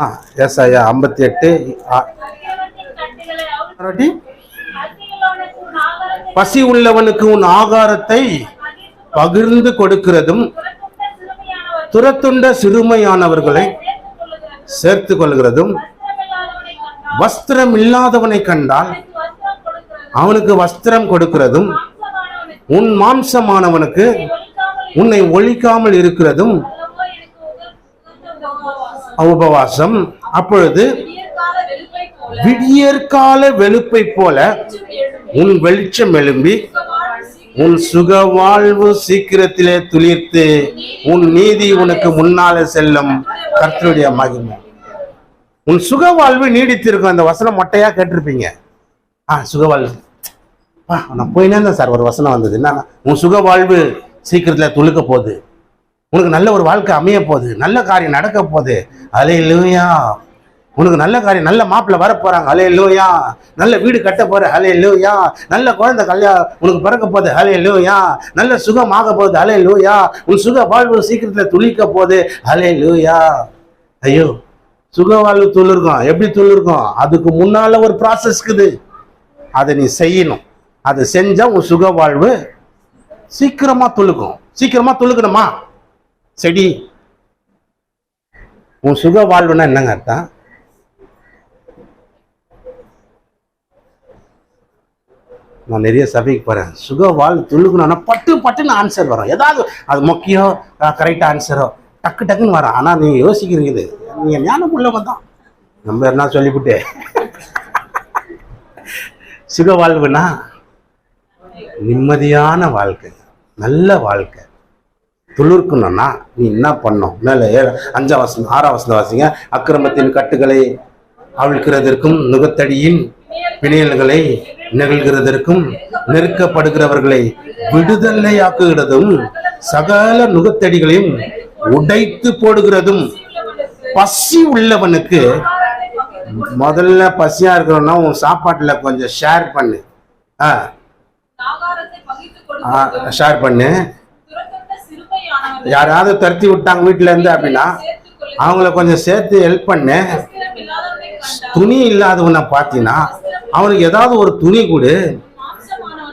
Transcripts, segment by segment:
ஆ S ஐயா ஐம்பத்தி எட்டு பசி உள்ளவனுக்கு உன் ஆகாரத்தை பகிர்ந்து கொடுக்கிறதும் துரத்துண்ட சிறுமையானவர்களை சேர்த்து கொள்கிறதும் வஸ்திரம் இல்லாதவனை கண்டால் அவனுக்கு வஸ்திரம் கொடுக்கிறதும் உன் மாம்சமானவனுக்கு உன்னை ஒழிக்காமல் இருக்கிறதும் உபவாசம் அப்பொழுது விடியற்கால வெளுப்பை போல உன் வெளிச்சம் எழும்பி உன் சுக வாழ்வு சீக்கிரத்திலே துளிர்த்து உன் நீதி உனக்கு முன்னாலே செல்லும் கர்த்தருடைய மகிமை. உன் சுக வாழ்வு நீடித்திருக்கும். அந்த வசனம் மொட்டையா கேட்டிருப்பீங்க. ஆ சுக வாழ்வு. நான் போயினே தான் சார். ஒரு வசனம் வந்தது. என்னன்னா உன் சுக வாழ்வு சீக்கிரத்துல துளுக்க போகுது. உனக்கு நல்ல ஒரு வாழ்க்கை அமைய போகுது நல்ல காரியம் நடக்க போகுது. அலே லூயா உனக்கு நல்ல காரியம் நல்ல மாப்பிள்ளை வர போறாங்க. அலே லூயா நல்ல வீடு கட்ட போற அலே லூயா நல்ல குழந்தை கல்யாணம் உனக்கு பிறக்க போகுது. அலே லூயா நல்ல சுகமாக போகுது. அலே லூயா உன் சுக வாழ்வு சீக்கிரத்துல துளிக்க போகுது. அலே லூயா ஐயோ சுக வாழ்வு துளிர்க்கும். எப்படி துளிர்க்கும்? அதுக்கு முன்னால ஒரு ப்ராசஸ் இருக்குது. அதை நீ செய்யணும். அதை செஞ்சா உன் சுக வாழ்வு சீக்கிரமா துளுக்கும் சீக்கிரமா துளுக்கணுமா செடி. உன் சுக வாழ்வுன்னா என்னங்க அர்த்தம்? நான் நிறைய சபைக்கு போறேன். சுக வாழ் துளுக்கணும்னா பட்டு பட்டுன்னு ஆன்சர் வரும். ஏதாவது அது முக்கியம் கரெக்ட் ஆன்சரோ டக்கு டக்குன்னு வரும். ஆனால் நீங்க யோசிக்கிறீங்க இது. நீங்க ஞானம் உள்ளவங்க தான். நம்ம என்ன சொல்லிவிட்டு? சுக வாழ்வுனா நிம்மதியான வாழ்க்கை. நல்ல வாழ்க்கை. துளிர்க்கணும்னா நீ என்ன பண்ணும்? மேலே ஏழு அஞ்சாம் வசனம் ஆறாம் வசனம் வாசிங்க. அக்கிரமத்தின் கட்டுகளை அவிழ்க்கிறதற்கும் நுகத்தடியின் பிணையல்களை நிகழ்கிறதற்கும் நெருக்கப்படுகிறவர்களை விடுதலை ஆக்குகிறதும் சகல நுகத்தடிகளையும் உடைத்து போடுகிறதும் பசி உள்ளவனுக்கு முதல்ல பசியா இருக்கிறோம்னா உன் சாப்பாட்டுல கொஞ்சம் ஷேர் பண்ணு. ஆ. ஷேர் பண்ணு. யாராவது துரத்தி விட்டாங்க வீட்டுல இருந்து அப்படின்னா அவங்கள கொஞ்சம் சேர்த்து ஹெல்ப் பண்ணு. துணி இல்லாதவனை பார்த்தீங்கன்னா அவனுக்கு ஏதாவது ஒரு துணி கொடு.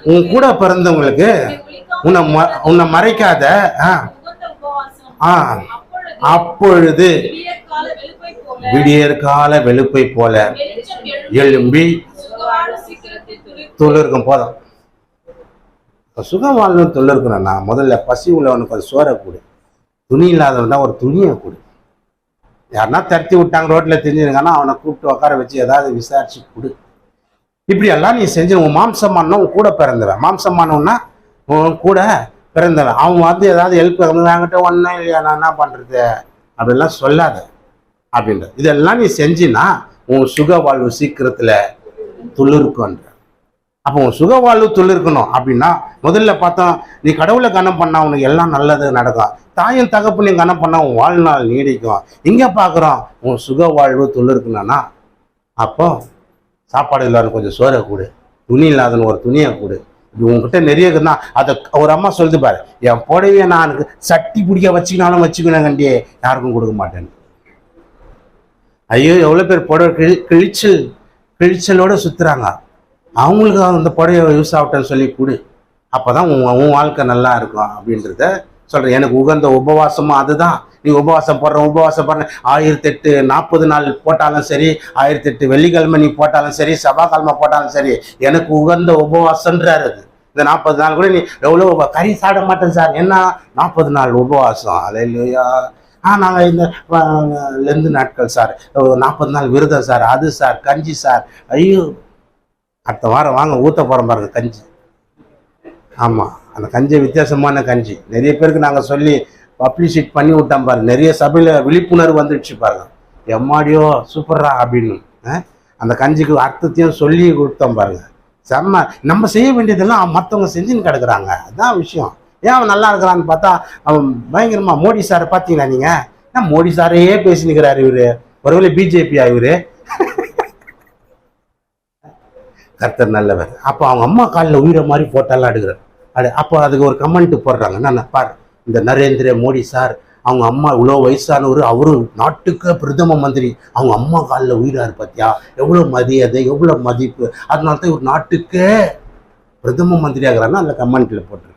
உன் கூட பிறந்தவங்களுக்கு உன்னை ம- உன்னை மறைக்காத ஆ. ஆ. அப்பொழுது விடியற்கால வெளுப்பை போல எழும்பி துளிர்க்கும் போதும். இப்போ சுகம் வாழணும் இருக்கணும்னா முதல்ல பசி உள்ளவனுக்கு ஒரு சோறை கொடு துணி இல்லாதவன் தான் ஒரு துணியை கொடு. யாருன்னா தரத்தி விட்டாங்க ரோட்டில் தெரிஞ்சிருக்கானா அவனை கூப்பிட்டு உட்கார வச்சு ஏதாவது விசாரிச்சு கொடு. இப்படியெல்லாம் நீ செஞ்சு உன் மாம்சமானவன் உன் கூட பிறந்தவன் மாம்சமானவன்னா உன் கூட பிறந்தவன் அவன் வந்து ஏதாவது ஹெல்ப் என்கிட்ட ஒன்றும் இல்லையா நான் என்ன பண்ணுறது அப்படிலாம் சொல்லாத. அப்படின்றது. இதெல்லாம் நீ செஞ்சினா உன் சுக வாழ்வு சீக்கிரத்தில் துளிருக்கும் அப்போ உன் சுக வாழ்வு துளிர்க்கணும். அப்படின்னா முதல்ல பார்த்தோம் நீ கடவுளை கனம் பண்ணா உனக்கு எல்லாம் நல்லது நடக்கும். தாயும் தகப்பனையும் கனம் பண்ணா உன் வாழ்நாள் நீடிக்கும். இங்க பார்க்குறோம் உன் சுக வாழ்வு துளிர்க்கணும்னா அப்போ சாப்பாடு இல்லாத கொஞ்சம் சோறை கூடு. துணி இல்லாதன்னு ஒரு துணியை கூடு. இது உங்ககிட்ட நிறைய இருக்குன்னா அதை ஒரு அம்மா சொல்லுது பாரு என் புடவைய நான் சட்டி பிடிக்க வச்சுக்கினாலும் வச்சுக்கணும் கண்டியே யாருக்கும் கொடுக்க மாட்டேன்னு. ஐயோ எவ்வளோ பேர் புடவை கிழி கிழிச்சல் கிழிச்சலோட சுத்துறாங்க. அவங்களுக்கு அந்த புடவை யூஸ் ஆகட்டேன்னு சொல்லி கொடு. அப்போ தான் உன் உன் வாழ்க்கை நல்லா இருக்கும் அப்படின்றத சொல்கிறேன் எனக்கு உகந்த உபவாசமும் அதுதான். நீ உபவாசம் போடுற உபவாசம் போடுற. ஆயிரத்தி எட்டு நாற்பது நாள் போட்டாலும் சரி ஆயிரத்தி எட்டு வெள்ளிக்கிழமை நீ போட்டாலும் சரி செவ்வாய்க்கிழமை போட்டாலும் சரி எனக்கு உகந்த உபவாசன்றார் அது. இந்த நாற்பது நாள் கூட நீ எவ்வளோ கறி சாப்பிட மாட்டேன் சார். என்ன? நாற்பது நாள் உபவாசம். அலையிலையா. ஆ நாங்கள் இந்த லெந்து நாட்கள் சார். நாற்பது நாள் விரதம் சார். அது சார் கஞ்சி சார். ஐயோ. அடுத்த வாரம் வாங்க ஊத்த போகிறோம் பாருங்க கஞ்சி. ஆமாம் அந்த கஞ்சி வித்தியாசமான கஞ்சி. நிறைய பேருக்கு நாங்கள் சொல்லி பப்ளிசிட் பண்ணி விட்டோம் பாருங்க. நிறைய சபையில் விழிப்புணர்வு வந்துடுச்சு பாருங்க. எம்மாடியோ சூப்பரா அப்படின்னு. அந்த கஞ்சிக்கு அர்த்தத்தையும் சொல்லி கொடுத்தோம் பாருங்க. செம்ம நம்ம செய்ய வேண்டியதெல்லாம் மற்றவங்க செஞ்சுன்னு கிடக்குறாங்க. அதான் விஷயம். ஏன் அவன் நல்லா இருக்கிறான்னு பார்த்தா அவன் பயங்கரமா மோடி சார் பார்த்தீங்களா நீங்க? ஏன் மோடி சாரையே பேசி நிற்கிறாரு ஒருவேளை பிஜேபியா இவரு? கர்த்தர் நல்லவர். அப்போ அவங்க அம்மா காலில் உயிரை மாதிரி ஃபோட்டோலாம் எடுக்கிறார். அடு அப்போ அதுக்கு ஒரு கமெண்ட் போடுறாங்க. நான் பார் இந்த நரேந்திர மோடி சார் அவங்க அம்மா இவ்வளோ வயசானவர் அவரு நாட்டுக்கு பிரதம மந்திரி. அவங்க அம்மா காலில் உயிராரு பார்த்தியா எவ்வளோ மரியாதை எவ்வளோ மதிப்பு. அதனால தான் இவர் நாட்டுக்கே பிரதம மந்திரி ஆகிறான்னா அந்த கமெண்ட்டில் போட்டுரு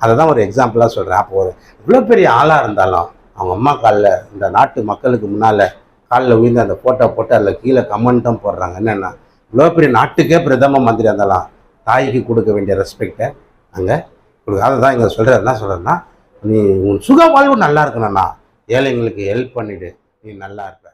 அதை தான் ஒரு எக்ஸாம்பிளாக சொல்கிறேன் அப்போ ஒரு இவ்வளோ பெரிய ஆளாக இருந்தாலும் அவங்க அம்மா காலில் இந்த நாட்டு மக்களுக்கு முன்னால் காலில் உயிர்ந்து அந்த ஃபோட்டோ போட்டு அதில் கீழே கமெண்ட்டும் போடுறாங்க. என்னென்னா இவ்வளோ பெரிய நாட்டுக்கே பிரதம மந்திரி அந்தலாம் தாய்க்கு கொடுக்க வேண்டிய ரெஸ்பெக்டை அங்கே கொடுக்க அதை தான் இங்கே சொல்கிறது என்ன சொல்கிறேன்னா நீ உன் சுக வாழ்வு நல்லா இருக்கணும்ண்ணா ஏழைங்களுக்கு ஹெல்ப் பண்ணிவிடு நீ நல்லா இருப்ப.